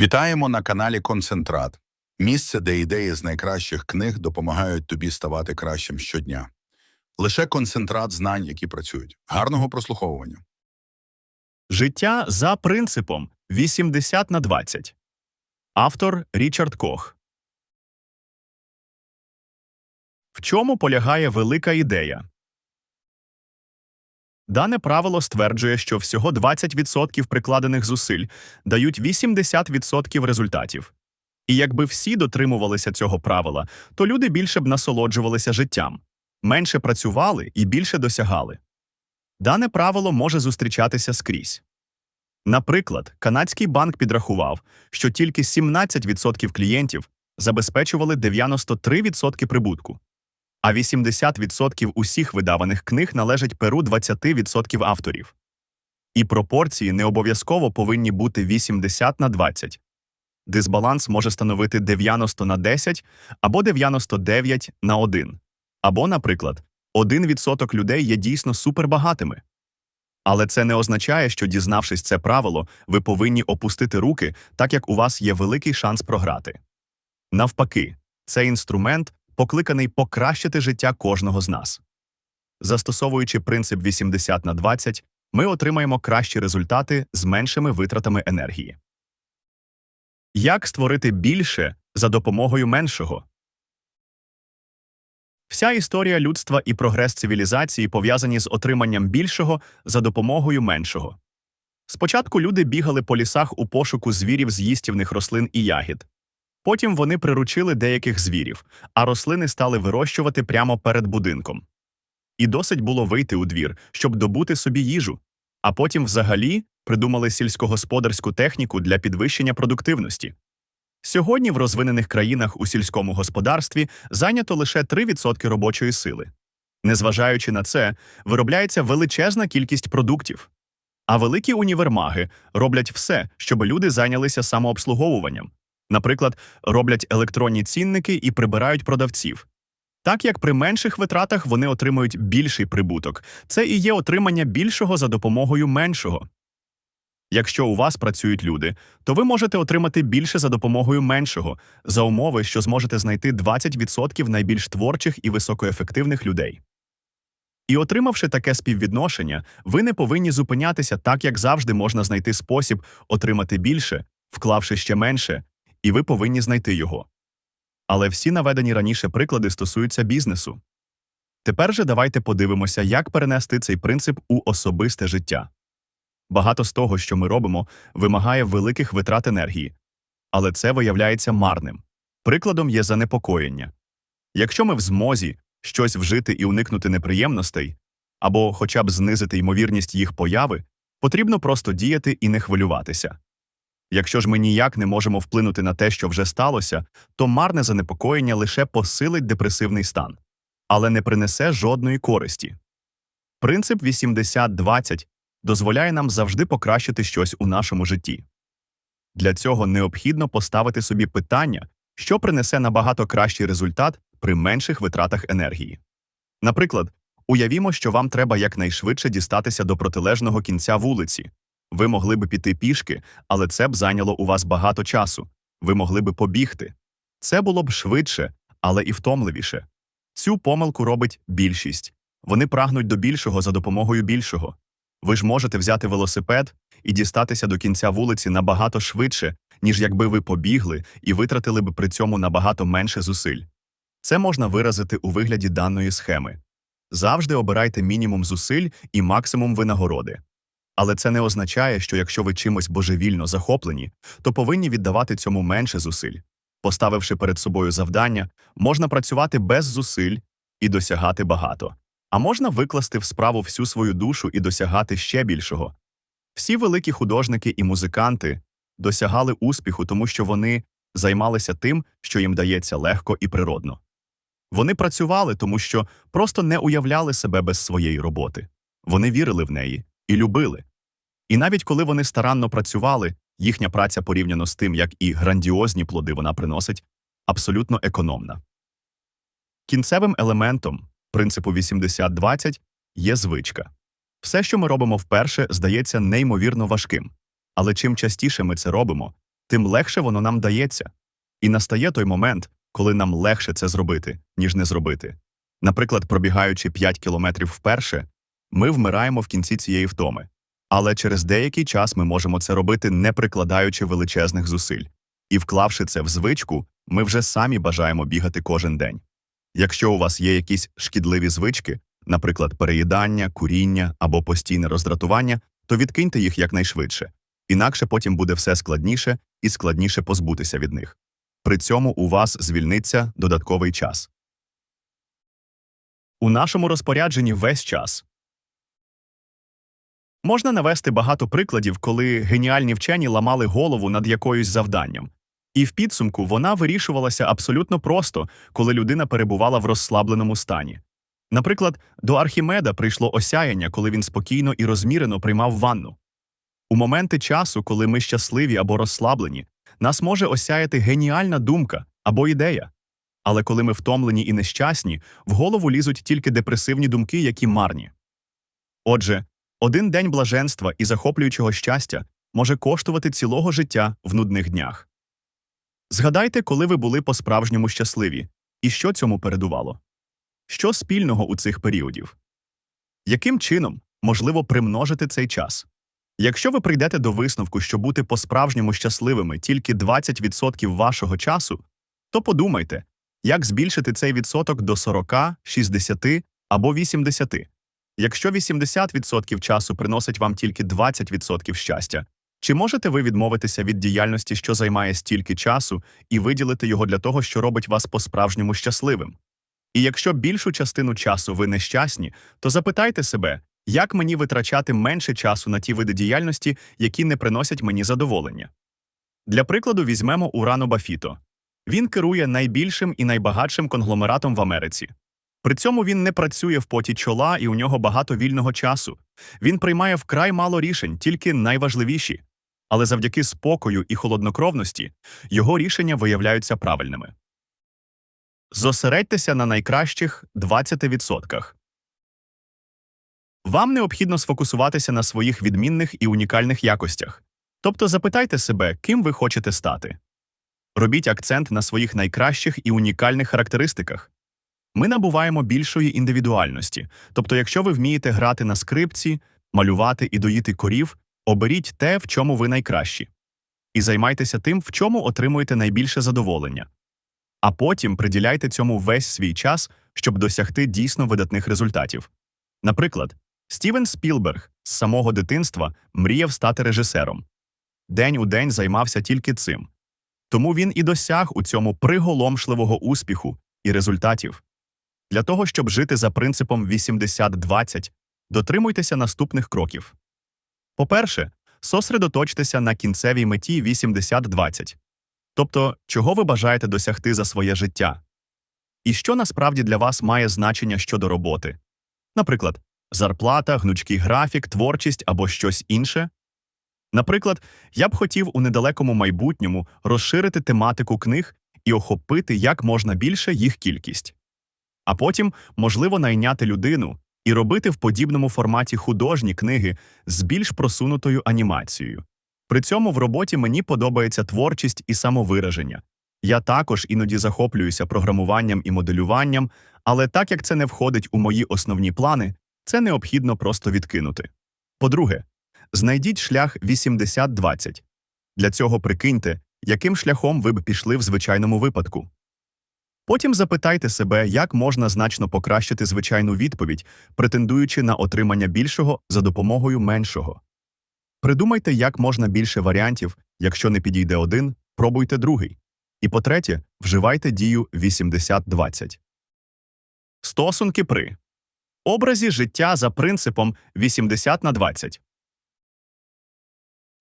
Вітаємо на каналі Концентрат, місце, де ідеї з найкращих книг допомагають тобі ставати кращим щодня. Лише концентрат знань, які працюють. Гарного прослуховування. Життя за принципом 80 на 20. Автор Річард Кох. В чому полягає велика ідея? Дане правило стверджує, що всього 20% прикладених зусиль дають 80% результатів. І якби всі дотримувалися цього правила, то люди більше б насолоджувалися життям, менше працювали і більше досягали. Дане правило може зустрічатися скрізь. Наприклад, канадський банк підрахував, що тільки 17% клієнтів забезпечували 93% прибутку, а 80% усіх видаваних книг належать перу 20% авторів. І пропорції не обов'язково повинні бути 80 на 20. Дисбаланс може становити 90 на 10 або 99 на 1. Або, наприклад, 1% людей є дійсно супербагатими. Але це не означає, що, дізнавшись це правило, ви повинні опустити руки, так як у вас є великий шанс програти. Навпаки, цей інструмент покликаний покращити життя кожного з нас. Застосовуючи принцип 80 на 20, ми отримаємо кращі результати з меншими витратами енергії. Як створити більше за допомогою меншого? Вся історія людства і прогрес цивілізації пов'язані з отриманням більшого за допомогою меншого. Спочатку люди бігали по лісах у пошуку звірів з їстівних рослин і ягід. Потім вони приручили деяких звірів, а рослини стали вирощувати прямо перед будинком. І досить було вийти у двір, щоб добути собі їжу, а потім взагалі придумали сільськогосподарську техніку для підвищення продуктивності. Сьогодні в розвинених країнах у сільському господарстві зайнято лише 3% робочої сили. Незважаючи на це, виробляється величезна кількість продуктів. А великі універмаги роблять все, щоб люди зайнялися самообслуговуванням. Наприклад, роблять електронні цінники і прибирають продавців. Так як при менших витратах вони отримують більший прибуток, це і є отримання більшого за допомогою меншого. Якщо у вас працюють люди, то ви можете отримати більше за допомогою меншого, за умови, що зможете знайти 20% найбільш творчих і високоефективних людей. І отримавши таке співвідношення, ви не повинні зупинятися так, як завжди можна знайти спосіб отримати більше, вклавши ще менше, і ви повинні знайти його. Але всі наведені раніше приклади стосуються бізнесу. Тепер же давайте подивимося, як перенести цей принцип у особисте життя. Багато з того, що ми робимо, вимагає великих витрат енергії, але це виявляється марним. Прикладом є занепокоєння. Якщо ми в змозі щось вжити і уникнути неприємностей, або хоча б знизити ймовірність їх появи, потрібно просто діяти і не хвилюватися. Якщо ж ми ніяк не можемо вплинути на те, що вже сталося, то марне занепокоєння лише посилить депресивний стан, але не принесе жодної користі. Принцип 80-20 дозволяє нам завжди покращити щось у нашому житті. Для цього необхідно поставити собі питання, що принесе набагато кращий результат при менших витратах енергії. Наприклад, уявімо, що вам треба якнайшвидше дістатися до протилежного кінця вулиці. Ви могли б піти пішки, але це б зайняло у вас багато часу. Ви могли б побігти. Це було б швидше, але і втомливіше. Цю помилку робить більшість. Вони прагнуть до більшого за допомогою більшого. Ви ж можете взяти велосипед і дістатися до кінця вулиці набагато швидше, ніж якби ви побігли і витратили б при цьому набагато менше зусиль. Це можна виразити у вигляді даної схеми. Завжди обирайте мінімум зусиль і максимум винагороди. Але це не означає, що якщо ви чимось божевільно захоплені, то повинні віддавати цьому менше зусиль. Поставивши перед собою завдання, можна працювати без зусиль і досягати багато, а можна викласти в справу всю свою душу і досягати ще більшого. Всі великі художники і музиканти досягали успіху, тому що вони займалися тим, що їм дається легко і природно. Вони працювали, тому що просто не уявляли себе без своєї роботи. Вони вірили в неї і любили. І навіть коли вони старанно працювали, їхня праця порівняно з тим, як і грандіозні плоди вона приносить, абсолютно економна. Кінцевим елементом принципу 80-20 є звичка. Все, що ми робимо вперше, здається неймовірно важким. Але чим частіше ми це робимо, тим легше воно нам дається. І настає той момент, коли нам легше це зробити, ніж не зробити. Наприклад, пробігаючи 5 кілометрів вперше, ми вмираємо в кінці цієї втоми. Але через деякий час ми можемо це робити, не прикладаючи величезних зусиль. І вклавши це в звичку, ми вже самі бажаємо бігати кожен день. Якщо у вас є якісь шкідливі звички, наприклад, переїдання, куріння або постійне роздратування, то відкиньте їх якнайшвидше. Інакше потім буде все складніше і складніше позбутися від них. При цьому у вас звільниться додатковий час. У нашому розпорядженні весь час. Можна навести багато прикладів, коли геніальні вчені ламали голову над якоюсь завданням. І в підсумку вона вирішувалася абсолютно просто, коли людина перебувала в розслабленому стані. Наприклад, до Архімеда прийшло осяяння, коли він спокійно і розмірено приймав ванну. У моменти часу, коли ми щасливі або розслаблені, нас може осяяти геніальна думка або ідея. Але коли ми втомлені і нещасні, в голову лізуть тільки депресивні думки, які марні. Отже, один день блаженства і захоплюючого щастя може коштувати цілого життя в нудних днях. Згадайте, коли ви були по-справжньому щасливі, і що цьому передувало? Що спільного у цих періодів? Яким чином можливо примножити цей час? Якщо ви прийдете до висновку, що бути по-справжньому щасливими тільки 20% вашого часу, то подумайте, як збільшити цей відсоток до 40, 60 або 80. Якщо 80% часу приносить вам тільки 20% щастя, чи можете ви відмовитися від діяльності, що займає стільки часу, і виділити його для того, що робить вас по-справжньому щасливим? І якщо більшу частину часу ви нещасні, то запитайте себе, як мені витрачати менше часу на ті види діяльності, які не приносять мені задоволення. Для прикладу, візьмемо Урано Бафіто. Він керує найбільшим і найбагатшим конгломератом в Америці. При цьому він не працює в поті чола і у нього багато вільного часу. Він приймає вкрай мало рішень, тільки найважливіші. Але завдяки спокою і холоднокровності його рішення виявляються правильними. Зосередьтеся на найкращих 20%. Вам необхідно сфокусуватися на своїх відмінних і унікальних якостях. Тобто запитайте себе, ким ви хочете стати. Робіть акцент на своїх найкращих і унікальних характеристиках. Ми набуваємо більшої індивідуальності. Тобто, якщо ви вмієте грати на скрипці, малювати і доїти корів, оберіть те, в чому ви найкращі. І займайтеся тим, в чому отримуєте найбільше задоволення. А потім приділяйте цьому весь свій час, щоб досягти дійсно видатних результатів. Наприклад, Стівен Спілберг з самого дитинства мріяв стати режисером. День у день займався тільки цим. Тому він і досяг у цьому приголомшливого успіху і результатів. Для того, щоб жити за принципом 80-20, дотримуйтеся наступних кроків. По-перше, сосредоточтеся на кінцевій меті 80-20. Тобто, чого ви бажаєте досягти за своє життя? І що насправді для вас має значення щодо роботи? Наприклад, зарплата, гнучкий графік, творчість або щось інше? Наприклад, я б хотів у недалекому майбутньому розширити тематику книг і охопити як можна більше їх кількість. А потім, можливо, найняти людину і робити в подібному форматі художні книги з більш просунутою анімацією. При цьому в роботі мені подобається творчість і самовираження. Я також іноді захоплююся програмуванням і моделюванням, але так як це не входить у мої основні плани, це необхідно просто відкинути. По-друге, знайдіть шлях 80-20. Для цього прикиньте, яким шляхом ви б пішли в звичайному випадку. Потім запитайте себе, як можна значно покращити звичайну відповідь, претендуючи на отримання більшого за допомогою меншого. Придумайте, як можна більше варіантів, якщо не підійде один, пробуйте другий. І по-третє, вживайте дію 80-20. Стосунки при образі життя за принципом 80 на 20.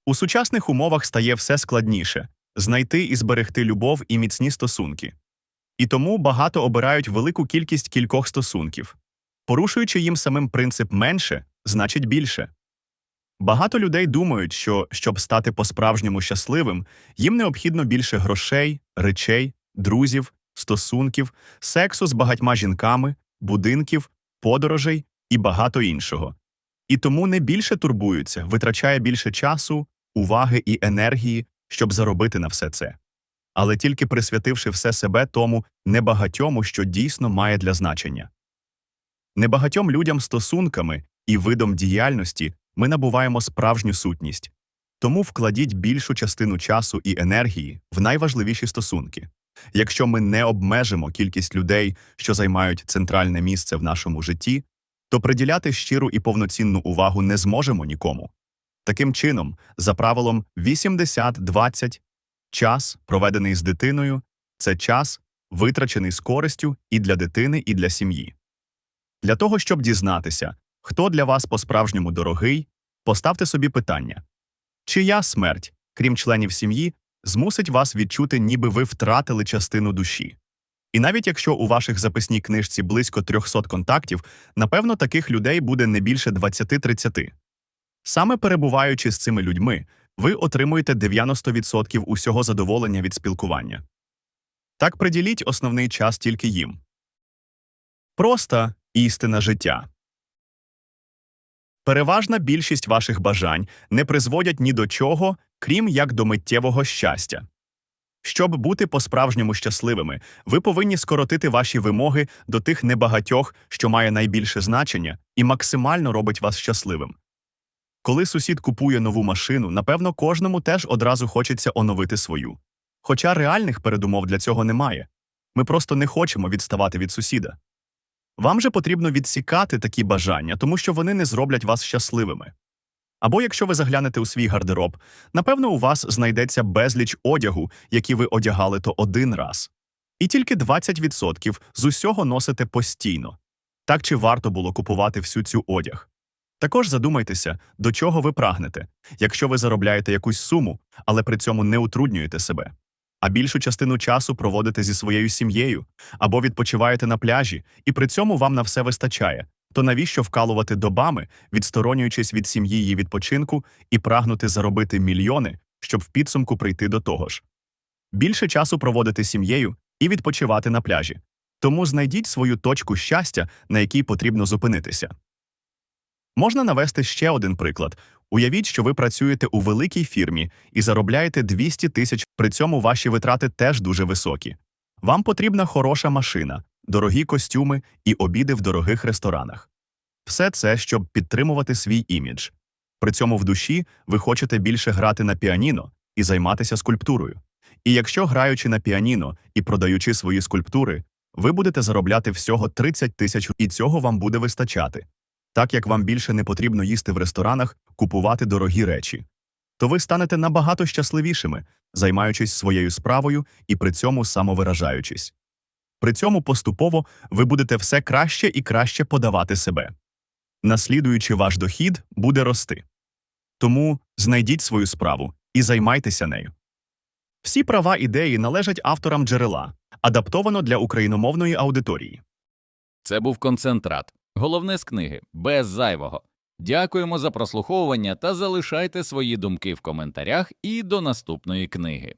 У сучасних умовах стає все складніше знайти і зберегти любов і міцні стосунки. І тому багато обирають велику кількість кількох стосунків. Порушуючи їм самим принцип менше, значить більше. Багато людей думають, що щоб стати по-справжньому щасливим, їм необхідно більше грошей, речей, друзів, стосунків, сексу з багатьма жінками, будинків, подорожей і багато іншого. І тому не більше турбуються, витрачає більше часу, уваги і енергії щоб заробити на все це. Але тільки присвятивши все себе тому небагатьому, що дійсно має для значення. Небагатьом людям стосунками і видом діяльності ми набуваємо справжню сутність. Тому вкладіть більшу частину часу і енергії в найважливіші стосунки. Якщо ми не обмежимо кількість людей, що займають центральне місце в нашому житті, то приділяти щиру і повноцінну увагу не зможемо нікому. Таким чином, за правилом 80-20, час, проведений з дитиною, це час, витрачений з користю і для дитини, і для сім'ї. Для того, щоб дізнатися, хто для вас по-справжньому дорогий, поставте собі питання: чия смерть, крім членів сім'ї, змусить вас відчути, ніби ви втратили частину душі. І навіть якщо у ваших записній книжці близько 300 контактів, напевно, таких людей буде не більше 20-30. Саме перебуваючи з цими людьми, ви отримуєте 90% усього задоволення від спілкування. Так приділіть основний час тільки їм. Проста істина життя. Переважна більшість ваших бажань не призводять ні до чого, крім як до миттєвого щастя. Щоб бути по-справжньому щасливими, ви повинні скоротити ваші вимоги до тих небагатьох, що має найбільше значення, і максимально робить вас щасливим. Коли сусід купує нову машину, напевно, кожному теж одразу хочеться оновити свою. Хоча реальних передумов для цього немає. Ми просто не хочемо відставати від сусіда. Вам же потрібно відсікати такі бажання, тому що вони не зроблять вас щасливими. Або якщо ви заглянете у свій гардероб, напевно, у вас знайдеться безліч одягу, які ви одягали то один раз. І тільки 20% з усього носите постійно. Так чи варто було купувати всю цю одяг? Також задумайтеся, до чого ви прагнете, якщо ви заробляєте якусь суму, але при цьому не утруднюєте себе. А більшу частину часу проводите зі своєю сім'єю або відпочиваєте на пляжі, і при цьому вам на все вистачає. То навіщо вкалувати добами, відсторонюючись від сім'ї її відпочинку і прагнути заробити мільйони, щоб в підсумку прийти до того ж? Більше часу проводити сім'єю і відпочивати на пляжі. Тому знайдіть свою точку щастя, на якій потрібно зупинитися. Можна навести ще один приклад. Уявіть, що ви працюєте у великій фірмі і заробляєте 200 тисяч, при цьому ваші витрати теж дуже високі. Вам потрібна хороша машина, дорогі костюми і обіди в дорогих ресторанах. Все це, щоб підтримувати свій імідж. При цьому в душі ви хочете більше грати на піаніно і займатися скульптурою. І якщо граючи на піаніно і продаючи свої скульптури, ви будете заробляти всього 30 тисяч, і цього вам буде вистачати. Так як вам більше не потрібно їсти в ресторанах, купувати дорогі речі, то ви станете набагато щасливішими, займаючись своєю справою і при цьому самовиражаючись. При цьому поступово ви будете все краще і краще подавати себе. Наслідуючи ваш дохід, буде рости. Тому знайдіть свою справу і займайтеся нею. Всі права ідеї належать авторам джерела, адаптовано для україномовної аудиторії. Це був концентрат. Головне з книги без зайвого. Дякуємо за прослуховування та залишайте свої думки в коментарях і до наступної книги.